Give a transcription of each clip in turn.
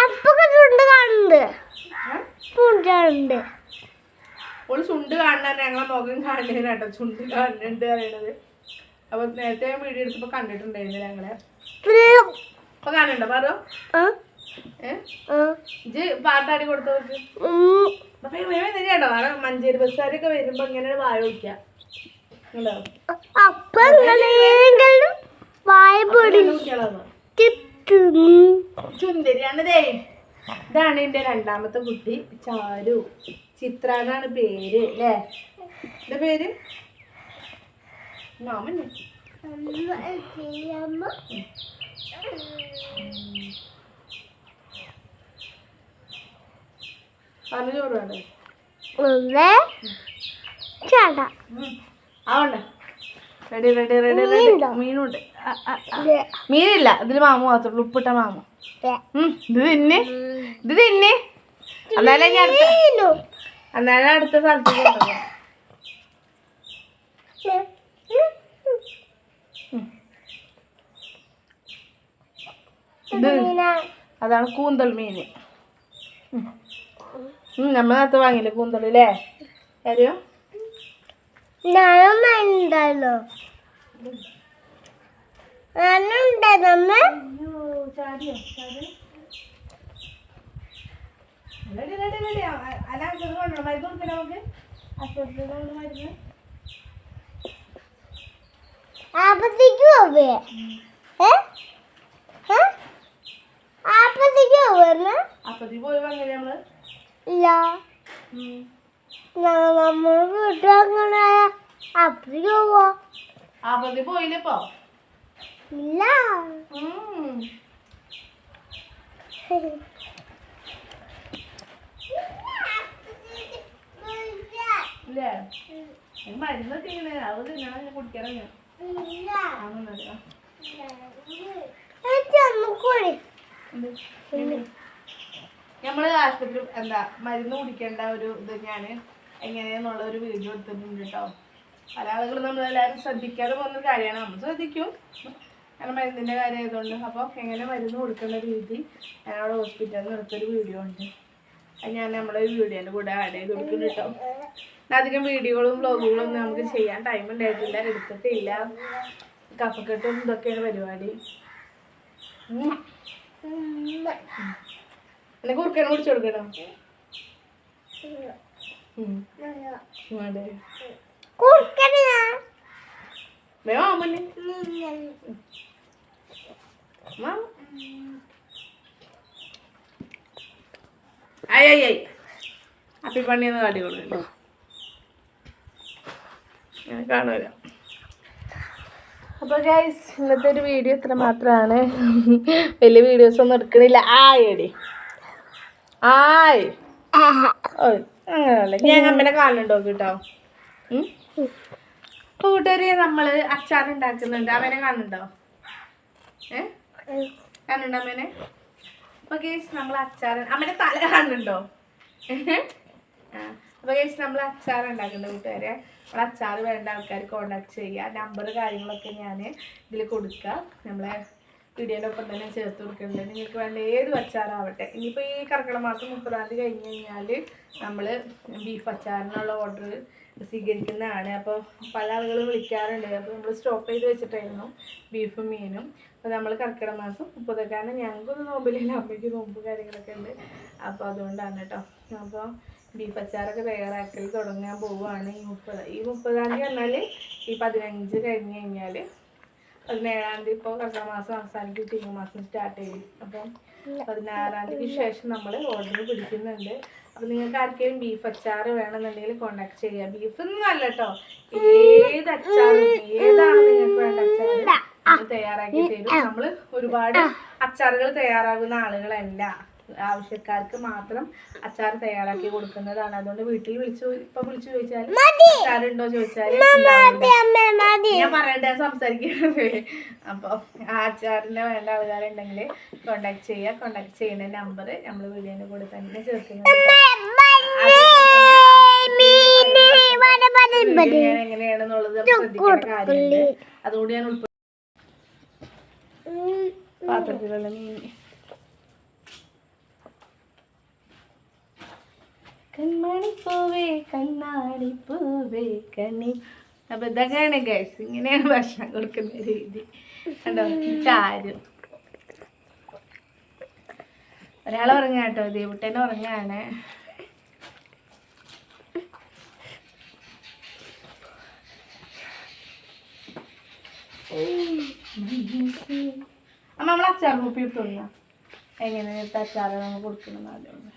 അപ്പൊക്കെ ചുണ്ട് കാണുന്നുണ്ട്. ചുണ്ട് കാണുന്നുണ്ട് ചുണ്ട് കാണാൻ ഞങ്ങളെ മുഖം കാണുന്നതിന് കേട്ടോ. ചുണ്ട് കാണുന്നുണ്ട് പറയണത്. അപ്പൊ നേരത്തെ ഞാൻ വീഡിയോ എടുത്തപ്പോ കണ്ടിട്ടുണ്ടായിരുന്നു ഞങ്ങളെ? അപ്പൊ കാണുന്നുണ്ടോ? പറയോ ആ. ആ. ഇജ് പാട്ടാടി. അപ്പൊ കേട്ടോ. കാരണം മഞ്ചേരി ബസ്സുകാരൊക്കെ വരുമ്പോ ഇങ്ങനെ വായ ഒഴിക്കാം. ഉണ്ടോ അപ്പൊ വായ ഇതാണ് എന്റെ രണ്ടാമത്തെ കുട്ടി ചാരു. ചിത്ര എന്നാണ് പേര് അല്ലേ? എന്റെ പേര്? മാമന് പറഞ്ഞു ചോറ് വേണ്ടേ? ഒന്ന് ചാട. ആവണ്ട? റെഡി റെഡി റെഡി റെഡി മീനുണ്ട്. മീനില്ല. ഇതിൽ മാമു മാത്രമേ ഉപ്പിട്ട മാമു. ഇത് തിന്നെ. ഇത് തിന്നെ. എന്നാലേ ഞാൻ എന്നാലും അടുത്ത സ്ഥലത്ത് അതാണ് കൂന്തൽ. ഉം, നമ്മൾ നേരത്തെ വാങ്ങിയില്ലേ കൂന്തൽ അല്ലേ അറിയോ ഞാനുണ്ടല്ലോ ഞാനുണ്ടമ്മ ആപ്പത്തേക്ക് പോവേ? ഏ? ആപ്പത്തേക്ക് പോയി വാങ്ങില്ലേ പോവോ അപ്പത്തി പോയില്ലേ ഇപ്പൊ? ഇല്ല. ഇല്ലേ? മരുന്നൊക്കെ ഇങ്ങനെ അത് ചെന്നുകൂടി നമ്മൾ ആശുപത്രി എന്താ മരുന്ന് കുടിക്കേണ്ട ഒരു ഇത് ഞാൻ എങ്ങനെയാന്നുള്ള ഒരു വീഡിയോ എടുത്തിട്ടുണ്ട് കേട്ടോ പല ആളുകളും നമ്മളെല്ലാവരും ശ്രദ്ധിക്കാതെ പോകുന്ന കാര്യമാണ്. നമ്മൾ ശ്രദ്ധിക്കും. കാരണം മരുന്നിന്റെ കാര്യമായതുകൊണ്ട്. അപ്പോൾ എങ്ങനെ മരുന്ന് കൊടുക്കുന്ന രീതി അവിടെ ഹോസ്പിറ്റലിൽ നിന്ന് എടുത്തൊരു വീഡിയോ ഉണ്ട്. അത് ഞാൻ നമ്മുടെ വീഡിയോന്റെ കൂടെ ആഡ് ചെയ്ത് കൊടുക്കുന്നു കേട്ടോ അധികം വീഡിയോകളും വ്ളോഗുകളും ഒന്നും നമുക്ക് ചെയ്യാൻ ടൈം ഉണ്ടായിട്ടില്ല. എടുത്തിട്ടില്ല. കഫക്കെട്ടും ഇതൊക്കെയാണ് പരിപാടി. എന്നെ കുറുക്കനെ കുടിച്ചു കൊടുക്കണം ഉം. അതെ കുറുക്കനെ? വേഗം മാമന് മാമ ആയി ആയി ആയി അപ്പി പണിയൊന്ന് കാട്ടി കൊടുക്കണ്ടോ ഞാൻ കാണൂല. അപ്പോൾ ഗൈസ് ഇന്നത്തെ ഒരു വീഡിയോ ഇത്ര മാത്രമാണ് വലിയ വീഡിയോസ് ഒന്നും എടുക്കണില്ല. ആയടി. ആയ്. ഓയ്. അങ്ങനെയല്ല ഞാൻ അമ്മനെ കാണുന്നുണ്ടോ കേട്ടോ കൂട്ടുകാരി നമ്മൾ അച്ചാർ ഉണ്ടാക്കുന്നുണ്ട്. അവനെ കാണുന്നുണ്ടോ? ഏ? കാണുന്നുണ്ടോ അമ്മേനെ? അപ്പൊ കേസ് നമ്മൾ അച്ചാർ അമ്മേനെ തല കാണുന്നുണ്ടോ? അപ്പൊ കേസ് നമ്മൾ അച്ചാർ ഉണ്ടാക്കുന്നുണ്ട് കൂട്ടുകാരെ. നമ്മൾ അച്ചാർ വേണ്ട ആൾക്കാർ കോണ്ടാക്ട് ചെയ്യുക നമ്പർ കാര്യങ്ങളൊക്കെ ഞാൻ ഇതിൽ കൊടുക്കാം. നമ്മളെ ഒപ്പം തന്നെ ചേർത്ത് കൊടുക്കുന്നുണ്ട്. നിങ്ങൾക്ക് വേണ്ട ഏത് അച്ചാറാവട്ടെ. ഇനിയിപ്പോൾ ഈ കർക്കിടക മാസം മുപ്പതാം തീയതി കഴിഞ്ഞ് കഴിഞ്ഞാൽ നമ്മൾ ബീഫ് അച്ചാറിനുള്ള ഓർഡർ സ്വീകരിക്കുന്നതാണ്. അപ്പോൾ പല ആളുകളും വിളിക്കാറുണ്ട്. അപ്പോൾ നമ്മൾ സ്റ്റോപ്പ് ചെയ്ത് വെച്ചിട്ടായിരുന്നു ബീഫും മീനും. അപ്പോൾ നമ്മൾ കർക്കിടക മാസം മുപ്പതൊക്കെയാണ് ഞങ്ങൾക്കൊന്നും നോമ്പിലില്ല അമ്മയ്ക്ക് നോമ്പ് കാര്യങ്ങളൊക്കെ ഉണ്ട്. അപ്പോൾ അതുകൊണ്ടാണ് കേട്ടോ. അപ്പോൾ ബീഫ് അച്ചാറൊക്കെ തയ്യാറാക്കൽ തുടങ്ങാൻ പോവുകയാണ് ഈ മുപ്പത്. ഈ മുപ്പതാം തീയതി പറഞ്ഞാൽ ഈ പതിനഞ്ച് കഴിഞ്ഞ് കഴിഞ്ഞാൽ പതിനേഴാം തീയതി ഇപ്പോൾ കഴിഞ്ഞ മാസം അവസാനിക്കും ചിങ്ങമാസം സ്റ്റാർട്ട് ചെയ്യും. അപ്പം പതിനാറാം തീയതിക്ക് ശേഷം നമ്മൾ ഓർഡർ പിടിക്കുന്നുണ്ട്. അപ്പം നിങ്ങൾക്ക് ആർക്കെങ്കിലും ബീഫ് അച്ചാർ വേണമെന്നുണ്ടെങ്കിൽ കോണ്ടാക്ട് ചെയ്യുക ബീഫ് എന്നല്ല കേട്ടോ ഏത് അച്ചാറും ഏതാണ് നിങ്ങൾക്ക് വേണ്ട അച്ചാർ തയ്യാറാക്കി തരും. നമ്മൾ ഒരുപാട് അച്ചാറുകൾ തയ്യാറാകുന്ന ആളുകളല്ല. ആവശ്യക്കാർക്ക് മാത്രം അച്ചാർ തയ്യാറാക്കി കൊടുക്കുന്നതാണ്. അതുകൊണ്ട് വീട്ടിൽ വിളിച്ചു ഇപ്പൊ വിളിച്ചു ചോദിച്ചാൽ അച്ചാറുണ്ടോ ചോദിച്ചാൽ ഞാൻ പറയണ്ട ഞാൻ സംസാരിക്കുന്നത് അപ്പൊ ആ അച്ചാറിന് വേണ്ട ആൾക്കാരുണ്ടെങ്കിൽ കോണ്ടാക്ട് ചെയ്യുക കോണ്ടാക്ട് ചെയ്യുന്ന നമ്പർ നമ്മൾ വീഡിയോന്റെ കൂടെ തന്നെ ഞാൻ എങ്ങനെയാണെന്നുള്ളത് ശ്രദ്ധിക്കേണ്ട കാര്യമുണ്ട്. അതുകൊണ്ട് ഞാൻ ഉൾപ്പെടുത്തി പാത്രത്തിലുള്ള മീൻ. കൺമണിപ്പൂവേ കണ്ണാടിപ്പൂവേ കണ്ണി. അപ്പൊ ഇതൊക്കെയാണ് ഗൈസ് ഇങ്ങനെയാണ് ഭക്ഷണം കൊടുക്കുന്ന രീതി. കണ്ടോ? ചാരു. ഒരാൾ ഉറങ്ങാ കേട്ടോ ദേവുട്ടേനെ ഉറങ്ങാണ് അമ്മ നമ്മൾ അച്ചാർ കൂപ്പി ഇട്ടുള്ള എങ്ങനെ അച്ചാർ നമ്മൾ കൊടുക്കണം അതുകൊണ്ട്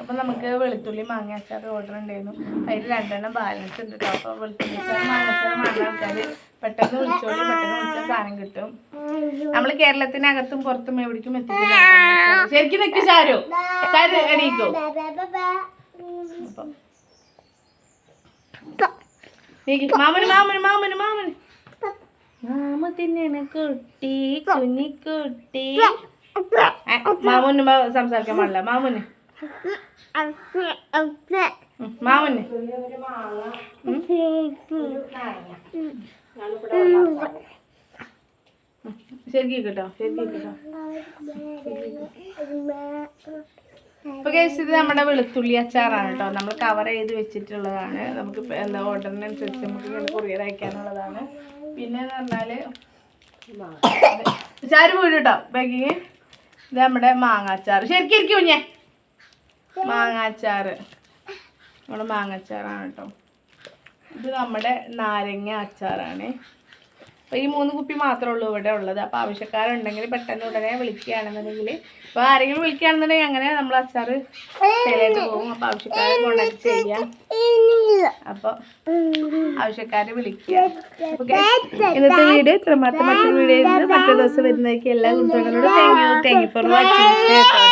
അപ്പം നമുക്ക് വെളുത്തുള്ളി മാങ്ങ അച്ചാർ ഓർഡർ ഉണ്ടായിരുന്നു. അതിൽ രണ്ടെണ്ണം ബാലൻസ് ഉണ്ട് കേട്ടോ അപ്പോൾ വെളുത്തുള്ളി അച്ചാർ പെട്ടെന്ന് വിളിച്ചോളി പെട്ടെന്ന് സാധനം കിട്ടും. നമ്മൾ കേരളത്തിനകത്തും പുറത്തും എവിടേക്കും എത്തിക്കില്ല ശരിക്കും നിൽക്കും ചാരു ചാരു അപ്പം. മാമന് മാമന് മാമന് മാമന്. മാമ തിന്നണ കുട്ടി കുഞ്ഞിക്കുട്ടി മാമന് സംസാരിക്കാൻ പാടില്ല. മാമുന്. മാമുന്. ശരിക്കും കേട്ടോ ശരിക്കും കേട്ടോ. ഇപ്പൊ കേസ് ഇത് നമ്മുടെ വെളുത്തുള്ളി അച്ചാറാണ് കേട്ടോ. നമ്മൾ കവർ ചെയ്ത് വെച്ചിട്ടുള്ളതാണ്. നമുക്ക് ഇപ്പൊ എന്താ ഓർഡറിനനുസരിച്ച് നമുക്ക് ഇങ്ങനെ കൊറിയർ അയക്കാനുള്ളതാണ്. പിന്നെ എന്ന് പറഞ്ഞാൽ ചാര് വീട് കേട്ടോ? ബാഗിങ് ഇത് നമ്മുടെ മാങ്ങാച്ചാറ് ശരിക്കും ഇരിക്കും കുഞ്ഞെ. മാങ്ങാച്ചാറ് നമ്മുടെ മാങ്ങാച്ചാറാണ് കേട്ടോ. ഇത് നമ്മുടെ നാരങ്ങ അച്ചാറാണ്. അപ്പോൾ ഈ മൂന്ന് കുപ്പി മാത്രമേ ഉള്ളൂ ഇവിടെ ഉള്ളത്. അപ്പോൾ ആവശ്യക്കാരുണ്ടെങ്കിൽ പെട്ടെന്ന് ഉടനെ വിളിക്കുകയാണെന്നുണ്ടെങ്കിൽ ഇപ്പോൾ ആരെങ്കിലും വിളിക്കുകയാണെന്നുണ്ടെങ്കിൽ അങ്ങനെ നമ്മൾ അച്ചാർ സെയിലായിട്ട് പോകും. അപ്പോൾ ആവശ്യക്കാരെ കോണ്ടാക്ട് ചെയ്യാം. അപ്പോൾ ആവശ്യക്കാരെ വിളിക്കുക. ഇന്നത്തെ വീഡിയോ ഇത്രമാത്രം. മറ്റൊരു വീഡിയോ മറ്റൊരു ദിവസം വരുന്നതൊക്കെ എല്ലാ കുട്ടികളോടും thank you thank you for watching